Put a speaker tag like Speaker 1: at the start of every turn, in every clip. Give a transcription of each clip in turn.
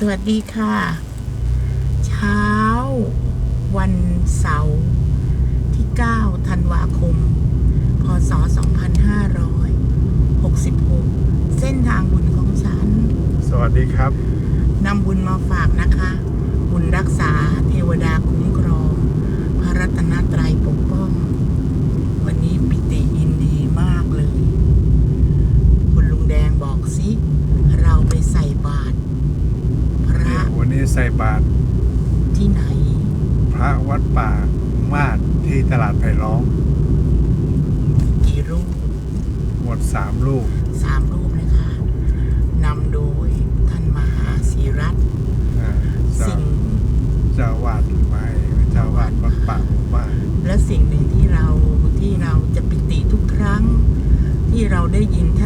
Speaker 1: สวัสดีค่ะ เช้า วันเสาร์ที่ 9 ธันวาคม พศ 2566 เส้นทางบุญของฉัน
Speaker 2: สวัสดีครับ
Speaker 1: นำบุญมาฝากนะคะ บุญรักษาเทวดาคุ้มครอง พระรัตนตรัยปกป้อง วันนี้ปิติอินดีมากเลย คุณลุงแดงบอกสิ เราไปใส่บาตร
Speaker 2: ใส่บาตร
Speaker 1: ที่ไหน
Speaker 2: พระวัดป่ามาดที่ตลาดไผ่ร้อง
Speaker 1: กี่รูป
Speaker 2: หมดสามรูป
Speaker 1: สามรูปเลยค่ะนำโดยท่านมหาศิรัตน์
Speaker 2: เจ้า
Speaker 1: สิ่ง
Speaker 2: เจ้าวาดใหม่เจ้าวาดวัดป่าหบ้าน
Speaker 1: และสิ่งหนึ่งที่เราที่เราจะปิติทุกครั้ง ที่เราได้ยินท่าน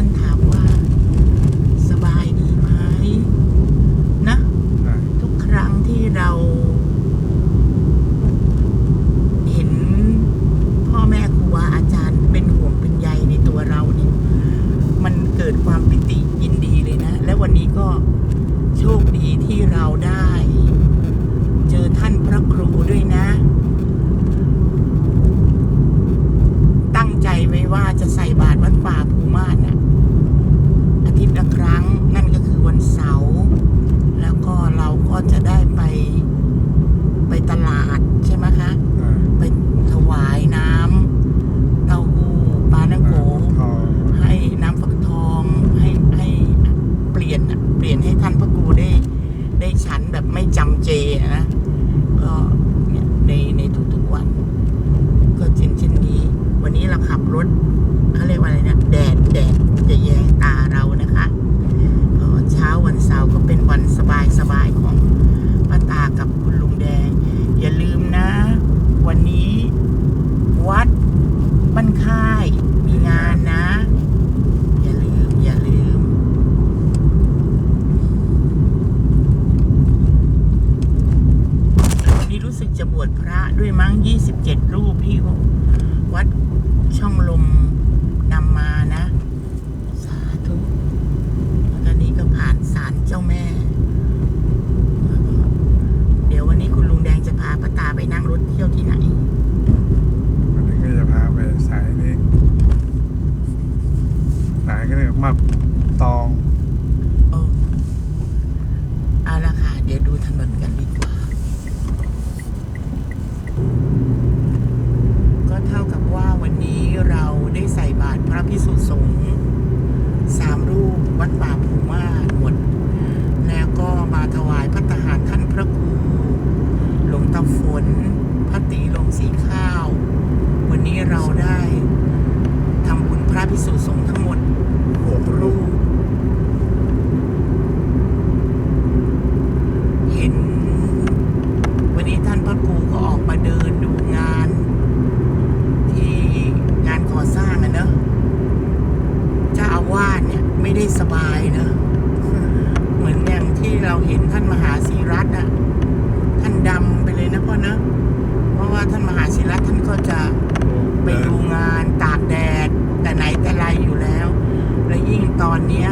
Speaker 1: นนี้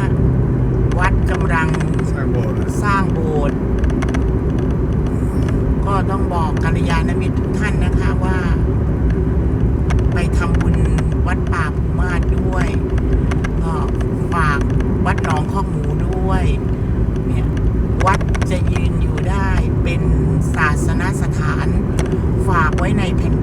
Speaker 1: วัดกำลั
Speaker 2: ง
Speaker 1: สร้างโบสถ์ก็ต้อง
Speaker 2: บอ
Speaker 1: กกัลยาณมิตรทุกท่านนะคะว่า ไปทำบุญวัดป่าภูมาศด้วยก็ฝากวัดหนองข้อหมูด้วย เนี่ย วัดจะยืนอยู่ได้เป็นศาสนสถาน ฝากไว้ในแผ่น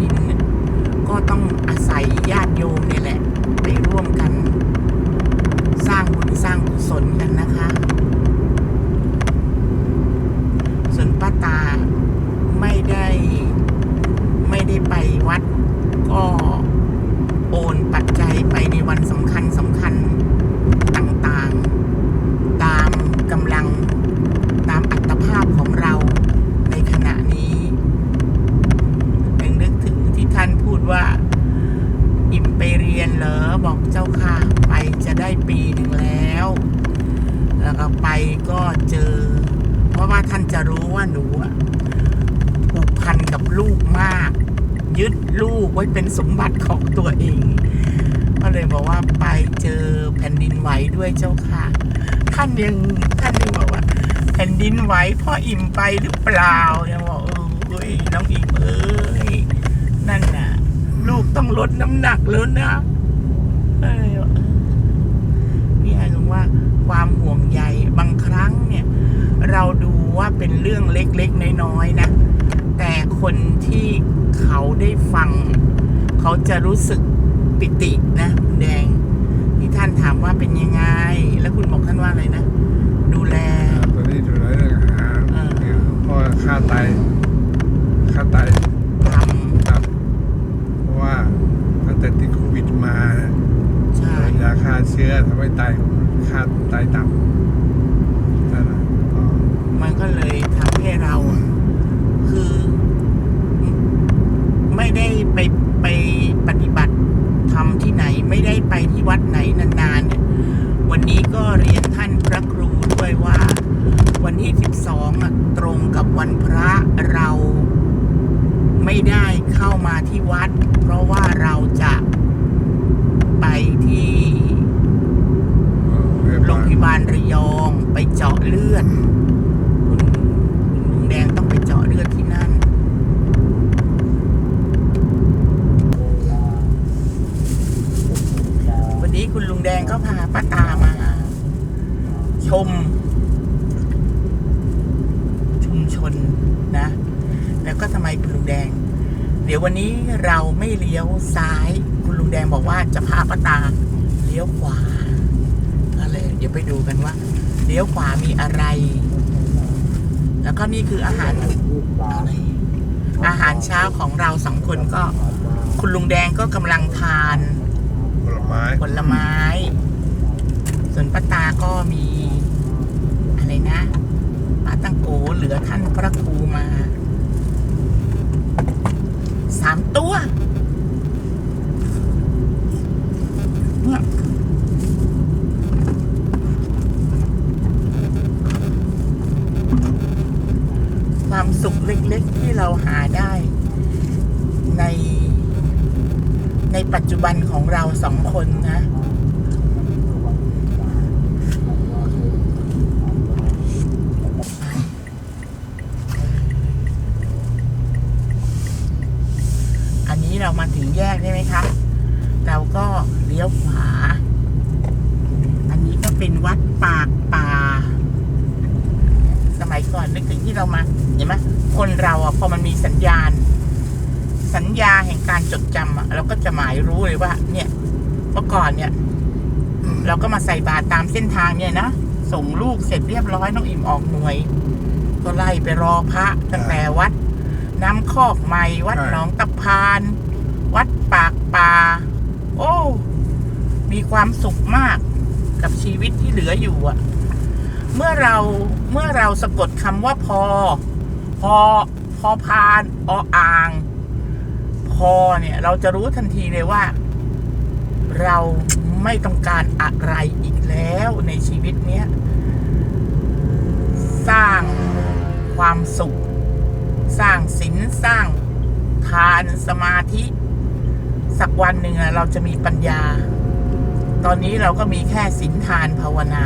Speaker 1: ไว้เป็นสมบัติของตัวเอง ก็เลยบอกว่าไปเจอแผ่นดินไหวด้วยเจ้าค่ะ ท่านยังท่านยังบอกว่า แผ่นดินไหวพ่ออิ่มไปหรือเปล่ายังบอกเอ้ยน้องอิ่มเอ้ยนั่นน่ะ ลูกต้องลดน้ำหนักแล้วนะเนี่ยถึงว่าความห่วงใยบางครั้งเนี่ย เราดูว่าเป็นเรื่องเล็กๆน้อยๆนะ แต่คนที่เขาได้ฟัง เขาจะรู้สึกปิตินะคุณแดง ที่ท่านถามว่าเป็นยังไง แล้วคุณบอกท่านว่าอะไรนะ ดูแล
Speaker 2: ตอนนี้ดูแลเรื่องอาหาร
Speaker 1: อ่า
Speaker 2: เพราะว่าค่าไตค่าไต
Speaker 1: ท
Speaker 2: ครับเพราะว่าตั้งแต่ติดโควิดมาำ
Speaker 1: ใช่
Speaker 2: ยาฆ่าเชื้อทำให้ไตค่าไตต่ำนั่นแหละก็
Speaker 1: มันก็เลยทำให้เราอะคือ ไม่ได้ไปไปปฏิบัติทำที่ไหน ไม่ได้ไปที่วัดไหนนานๆเนี่ย วันนี้ ก็เรียนท่านพระครูด้วยว่า วันที่ 12อะตรงกับวันพระเราไม่ได้เข้ามาที่วัด เพราะว่าเราจะไปที่โรงพยาบาลระยองไปเจาะเลือดคุณลุงแดงต้องไปเจาะเลือดที่นั่น วันนี้คุณลุงแดงก็พาป้าตามา ชม ชุมชนนะ แล้วก็ทำไมคุณลุงแดง เดี๋ยววันนี้เราไม่เลี้ยวซ้าย คุณลุงแดงบอกว่าจะพาป้าตาเลี้ยวขวาก็เลยเดี๋ยวไปดูกันว่า เลี้ยวขวามีอะไร แล้วก็นี่คืออาหารอะไรอาหารเช้าของเราสองคนก็ คุณลุงแดงก็กำลังทาน
Speaker 2: ผลไม้
Speaker 1: ผลไม้ ส่วนป้าตาก็มี อะไรนะ มาตั้งโกเหลือท่านพระครูมา สามตัวเนี่ยความสุขเล็กๆที่เราหาได้ใน ในปัจจุบันของเราสองคนนะ อั นนี้เรามาถึงแยกได้ไหมคะ เราก็เลี้ยวขวา อันนี้ก็เป็นวัดปากป่า สมัยก่อนนึกถึงที่เรามา เห็นไหมคนเราอะพอมันมีสัญญาณ สัญญาแห่งการจดจำอะเราก็จะหมายรู้เลยว่า เนี่ยเมื่อก่อนเนี่ยเราก็มาใส่บาตรตามเส้นทางเนี่ยนะส่งลูกเสร็จเรียบร้อยน้องอิ่มออกหน่วย ก็ไล่ไปรอพระตั้งแต่วัด น้ำคอกใหม่วัดหนองตะพาน วัดปากป่า โอ้ มีความสุขมากกับชีวิตที่เหลืออยู่อะเมื่อเราเมื่อเราสะกดคำว่าพอ พอพอพานออ่าง พอเนี่ย เราจะรู้ทันทีเลยว่า เราไม่ต้องการอะไรอีกแล้วในชีวิตเนี้ย สร้างความสุข สร้างศีลสร้างทานสมาธิ สักวันหนึ่งเราจะมีปัญญา ตอนนี้เราก็มีแค่ศีลทานภาวนา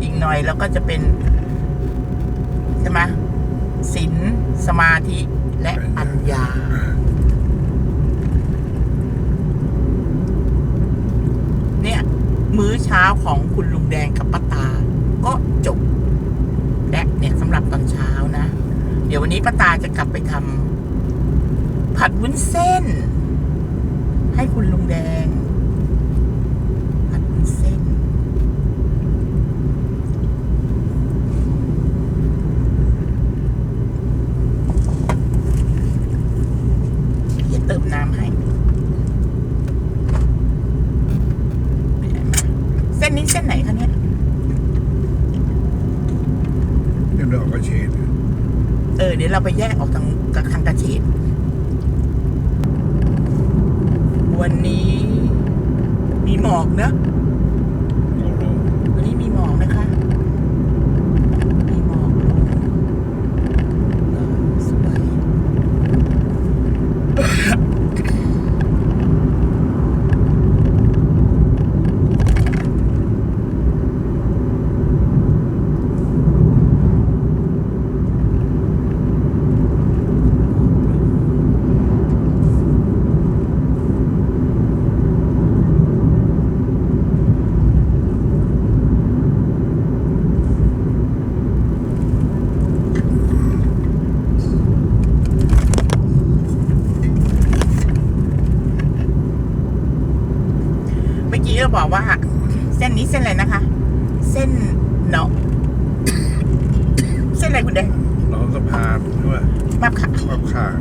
Speaker 1: อีกหน่อยเราก็จะเป็นใช่ไหมศีลสมาธิและปัญญา เนี่ย มื้อเช้าของคุณลุงแดงกับป้าตา ก็จบ และเนี่ยสำหรับตอนเช้านะ เดี๋ยววันนี้ป้าตาจะกลับไปทำผัดวุ้นเส้น ให้คุณลุงแดงผัดวุ้นเส้น เดี๋ยวเติมน้ำให้เส้นนี้เส้นไหนคะเนี่ย
Speaker 2: เรียบร้อยก็เชน
Speaker 1: เออ เดี๋ยวเราไปแยกออกทางกับทางกระเฉด วันนี้มีหมอกนะ
Speaker 2: โอ้โห
Speaker 1: วันนี้มีหมอกนะคะ มีหมอกลงเออสวย เนาะ เส้นอะไรคุณแดง
Speaker 2: เราสะพานด้วย
Speaker 1: มาค่ะ
Speaker 2: ขอบขา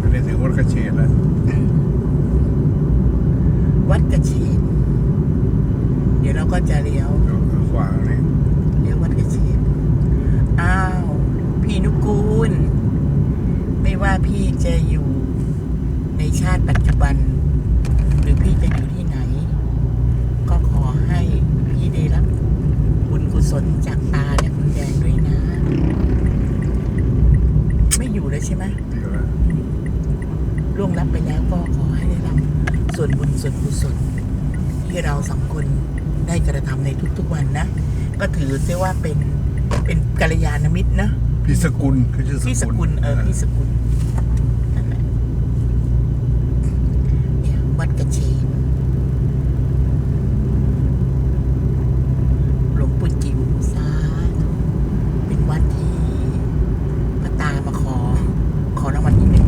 Speaker 2: อันนี้ถึงวัดกระเชนแล้ว
Speaker 1: วัดกระเชนเดี๋ยวเราก็จะเลี้ยว
Speaker 2: เดี๋ยวขวาเลย
Speaker 1: เลี้ยววัดกระเชนอ้าว พี่นุกูล ไม่ว่าพี่จะอยู่ในชาติปัจจุบัน หรือพี่จะอยู่ที่ไหน ก็ขอให้พี่ได้รับบุญกุศลจากตาและคุณแดงด้วยนะ ไม่อยู่แล้วใช่ไหม
Speaker 2: เดี๋ยวนะ
Speaker 1: ล่วงลับไปแล้วก็ขอให้ได้รับส่วนบุญส่วนกุศลที่เราสองคนได้กระทำในทุกๆวันนะ ก็ถือเสียว่าเป็นเป็นกัลยาณมิตรนะ
Speaker 2: พี่สกุลคือชื่อ
Speaker 1: พี่สกุลเออพี่สกุลนั่นแหละเนี่ยวัดกระเชนหลวงปู่จิ๋วสาธุเป็นวัดที่พระตามาขอ ขอรางวัลที่หนึ่ง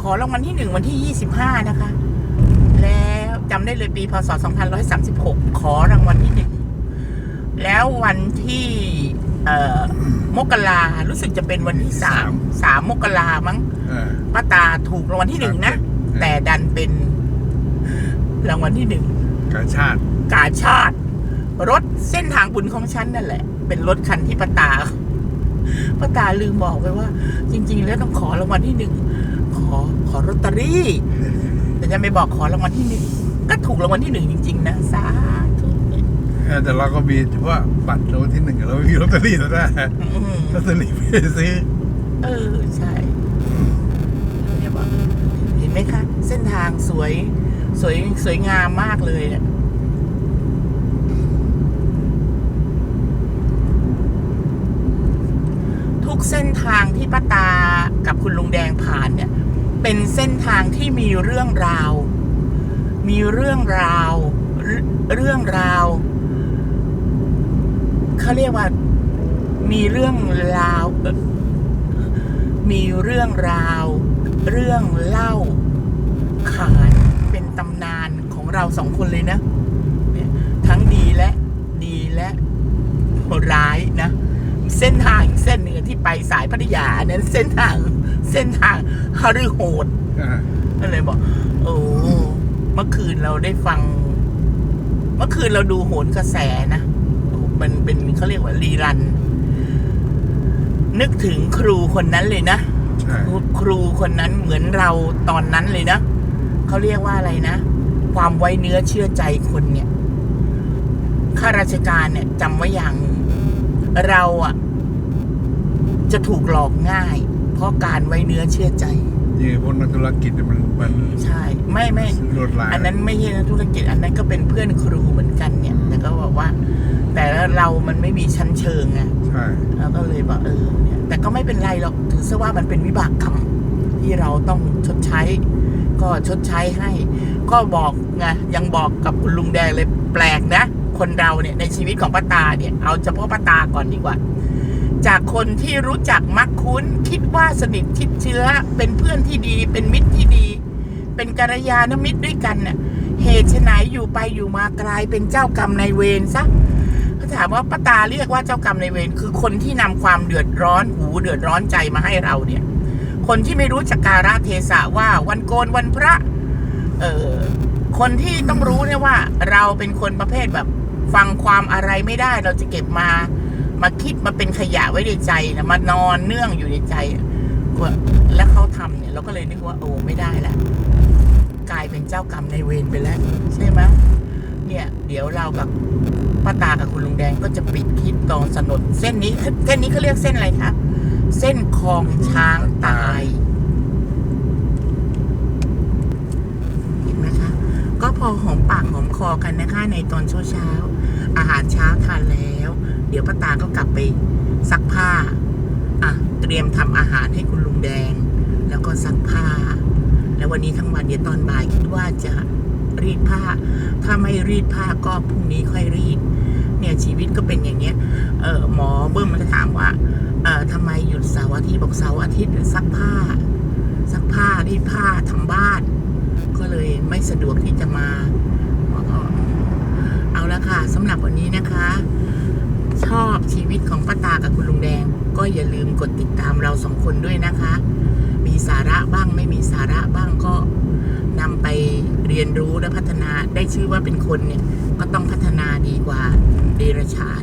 Speaker 1: ขอ รางวัลที่หนึ่งวันที่ยี่สิบห้านะคะ แล้วจำได้เลยปีพศสองพันร้อยสามสิบหกขอรางวัลที่หนึ่งแล้ววันที่เอ่อมกรารู้สึกจะเป็นวันที่สามสามมกรามั้ง
Speaker 2: เออ
Speaker 1: ป้าตาถูกรางวัลที่หนึ่งนะ
Speaker 2: 37
Speaker 1: แต่ดันเป็นรางวัลที่หนึ่ง
Speaker 2: กาชาติ
Speaker 1: กาชาติ รถเส้นทางบุญของฉันนั่นแหละ เป็นรถคันที่ป้าตาป้าตาลืมบอกไปว่า จริง ๆ แล้วต้องขอรางวัลที่หนึ่ง ขอขอลอตเตอรี่ แต่จะไม่บอกขอรางวัลที่หนึ่งก็ถูกรางวัลที่หนึ่งจริง ๆ นะสาธุ
Speaker 2: เออแต่เราก็มีเฉพาะบัตรรางวัลที่หนึ่งเราไม่มีลอตเตอรี่แล้วนะ
Speaker 1: อืม
Speaker 2: ลอตเตอรี่ไม่ได้ซื้อ
Speaker 1: เออ ใช่เนี่ยบอกเห็นไหมคะ เส้นทางสวย สวยสวยงามมากเลยเนี่ยทุกเส้นทางที่ป้าตากับคุณลุงแดงผ่านเนี่ย เป็นเส้นทางที่มีเรื่องราว มีเรื่องราว เรื่องราวเขาเรียกว่า มีเรื่องราว มีเรื่องราว เรื่องเล่า ขานเป็นตำนานของเราสองคนเลยนะทั้งดีและ ดีและร้ายนะ เส้นทางเส้นหนึ่งที่ ไปสายพัทยาเนี่ยเส้นทางเส้นทางฮารือโหด
Speaker 2: อ่า
Speaker 1: ก็เลยบอก โอ้เมื่อคืนเราได้ฟัง เมื่อคืนเราดูโหนกระแสนะ มันเป็นเขาเรียกว่ารีรัน นึกถึงครูคนนั้นเลยนะ
Speaker 2: ใช่
Speaker 1: ครูคนนั้นเหมือนเราตอนนั้นเลยนะเขาเรียกว่าอะไรนะ ความไว้เนื้อเชื่อใจคนเนี่ยข้าราชการเนี่ยจำไว้อย่างหนึ่งเราอะ จะถูกหลอกง่าย เพราะการไว้เนื้อเชื่อใจ
Speaker 2: ยี่พวกนักธุรกิจเนี่ยมันมัน
Speaker 1: ใช่ ไม่ไม่
Speaker 2: ลวดลาย
Speaker 1: อันนั้นไม่ใช่นักธุรกิจ อันนั้นก็เป็นเพื่อนครูเหมือนกันเนี่ย แต่ก็บอกว่า แต่เรามันไม่มีชั้นเชิงไง
Speaker 2: ใช่
Speaker 1: แล้วก็เลยบอกเออเนี่ย แต่ก็ไม่เป็นไรหรอกถือซะว่ามันเป็นวิบากกรรมที่เราต้องชดใช้ ก็ชดใช้ให้ ก็บอกไงยังบอกกับคุณลุงแดงเลยแปลกนะ คนเราเนี่ยในชีวิตของป้าตาเนี่ย เอาเฉพาะป้าตาก่อนดีกว่า จากคนที่รู้จักมักคุ้น คิดว่าสนิทชิดเชื้อ เป็นเพื่อนที่ดี เป็นมิตรที่ดี เป็นกัลยาณมิตรด้วยกันน่ะเหตุไฉนอยู่ไปอยู่มากลายเป็นเจ้ากรรมนายเวรซะเขาถามว่าป้าตาเรียกว่าเจ้ากรรมนายเวรคือคนที่นำความเดือดร้อนหูเดือดร้อนใจมาให้เราเนี่ย คนที่ไม่รู้จักการะเทศะว่าวันโกนวันพระ เออคนที่ต้องรู้เนี่ยว่า เราเป็นคนประเภทแบบ ฟังความอะไรไม่ได้เราจะเก็บมา มาคิดมาเป็นขยะไว้ในใจนะมานอนเนื่องอยู่ในใจว่าแล้วเขาทำเนี่ย เราก็เลยนึกว่าโอ้ไม่ได้ละกลายเป็นเจ้ากรรมในเวรไปแล้ว ใช่ไหมเนี่ย เดี๋ยวเรากับป้าตากับคุณลุงแดงก็จะปิดคลิปตอนสนดเส้นนี้เส้นนี้เขาเรียกเส้นอะไรคะเส้นคลองช้างตายเห็นไหมคะ ก็พอหอมปากหอมคอกันนะคะ ในตอนเช้าเช้า อาหารเช้าทานแล้ว เดี๋ยวป้าตาก็กลับไปซักผ้าอะเตรียมทำอาหารให้คุณลุงแดง แล้วก็ซักผ้า แล้ววันนี้ทั้งวันเดี๋ยวตอนบ่ายคิดว่าจะรีดผ้า ถ้าไม่รีดผ้าก็พรุ่งนี้ค่อยรีด เนี่ยชีวิตก็เป็นอย่างเงี้ย เออหมอเบิ้มมันจะถามว่า เออทำไมหยุดเสาร์อาทิตย์บอกเสาร์อาทิตย์ซักผ้า ซักผ้ารีดผ้าทำบ้าน ก็เลยไม่สะดวกที่จะมา เอาละค่ะสำหรับวันนี้นะคะ ชอบชีวิตของป้าตากับคุณลุงแดง ก็อย่าลืมกดติดตามเราสองคนด้วยนะคะ มีสาระบ้างไม่มีสาระบ้างก็นำไปเรียนรู้และพัฒนาได้ชื่อว่าเป็นคนเนี่ย ก็ต้องพัฒนาดีกว่าเดรัจฉาน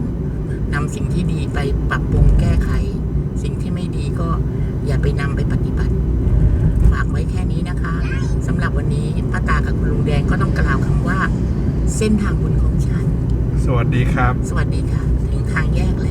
Speaker 1: นำสิ่งที่ดีไปปรับปรุงแก้ไข สิ่งที่ไม่ดีก็อย่าไปนำไปปฏิบัติ ฝากไว้แค่นี้นะคะสำหรับวันนี้ป้าตากับคุณลุงแดงก็ต้องกล่าวคำว่า เส้นทางบุญของฉัน
Speaker 2: สวัสดีครับ
Speaker 1: สวัสดีค่ะ ถึงทางแยกแล้ว